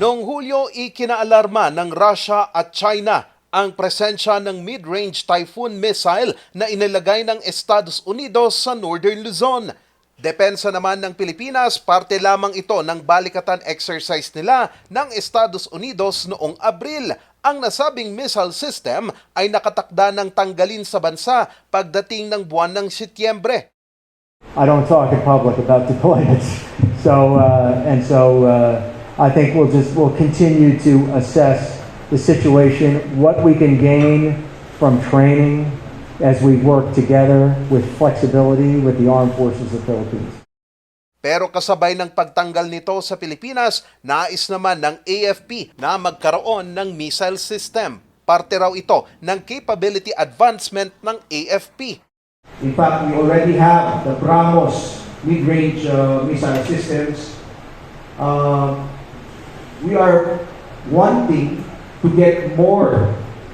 Noong Hulyo, ikinaalarma ng Russia at China ang presensya ng mid-range typhoon missile na inilagay ng Estados Unidos sa Northern Luzon. Depensa naman ng Pilipinas, parte lamang ito ng balikatan exercise nila ng Estados Unidos noong Abril. Ang nasabing missile system ay nakatakda ng tanggalin sa bansa pagdating ng buwan ng Setyembre. I don't talk in public about deployments. So, uh, and so uh, I think we'll just, we'll continue to assess the situation, what we can gain from training as we work together with flexibility with the Armed Forces of the Philippines. Pero kasabay ng pagtanggal nito sa Pilipinas, nais naman ng AFP na magkaroon ng missile system. Parte raw ito ng capability advancement ng AFP. In fact, we already have the BrahMos mid-range uh, missile systems. Uh, we are wanting to get more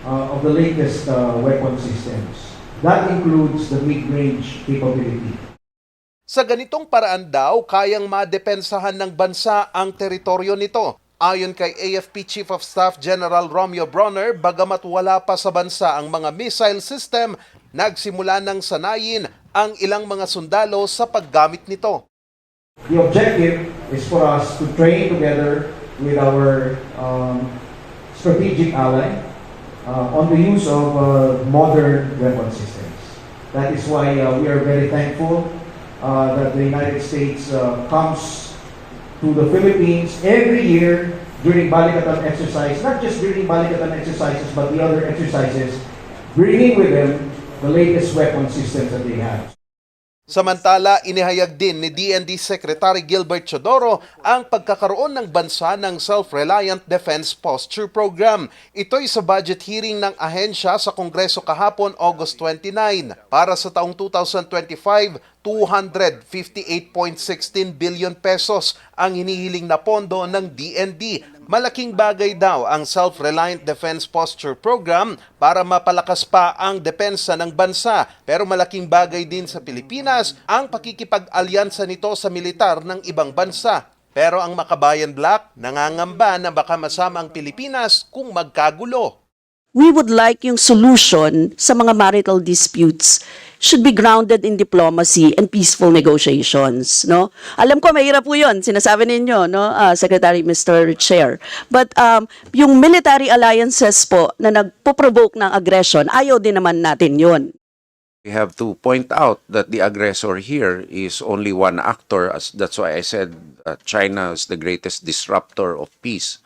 uh, of the latest uh, weapon systems. That includes the mid-range capability. Sa ganitong paraan daw, kayang madepensahan ng bansa ang teritoryo nito. Ayon kay AFP Chief of Staff General Romeo Bronner, bagamat wala pa sa bansa ang mga missile system, nagsimula ng sanayin ang ilang mga sundalo sa paggamit nito. The objective is for us to train together with our um, strategic ally uh, on the use of uh, modern weapon systems. That is why uh, we are very thankful uh, that the United States uh, comes to the Philippines every year during Balikatan exercise, not just during Balikatan exercises, but the other exercises, bringing with them the latest weapon systems that they have. Samantala, inihayag din ni DND Secretary Gilbert Chodoro ang pagkakaroon ng bansa ng Self-Reliant Defense Posture Program. Ito'y sa budget hearing ng ahensya sa Kongreso kahapon August 29. Para sa taong 2025, 258.16 billion pesos ang hinihiling na pondo ng DND. Malaking bagay daw ang Self-Reliant Defense Posture Program para mapalakas pa ang depensa ng bansa. Pero malaking bagay din sa Pilipinas ang pakikipag-alyansa nito sa militar ng ibang bansa. Pero ang Makabayan Black nangangamba na baka masama ang Pilipinas kung magkagulo. we would like yung solution sa mga marital disputes should be grounded in diplomacy and peaceful negotiations, no? Alam ko mahirap po 'yon, sinasabi ninyo, no, ah, Secretary Mr. Chair. But um yung military alliances po na nagpo-provoke ng aggression, ayaw din naman natin 'yon. We have to point out that the aggressor here is only one actor. As that's why I said uh, China is the greatest disruptor of peace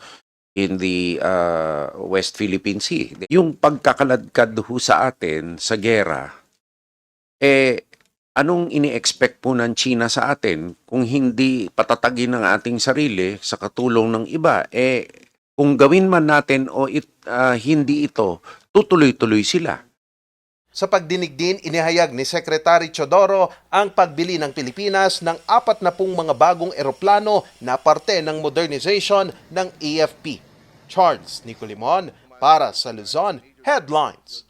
in the uh, West Philippine Sea. Yung pagkakaladkad ho sa atin sa gera, eh, anong ini-expect po ng China sa atin kung hindi patatagin ng ating sarili sa katulong ng iba? Eh, kung gawin man natin o it, uh, hindi ito, tutuloy-tuloy sila. Sa pagdinig din, inihayag ni Secretary Chodoro ang pagbili ng Pilipinas ng apat na pung mga bagong eroplano na parte ng modernization ng AFP. Charles Nicolimon para sa Luzon Headlines.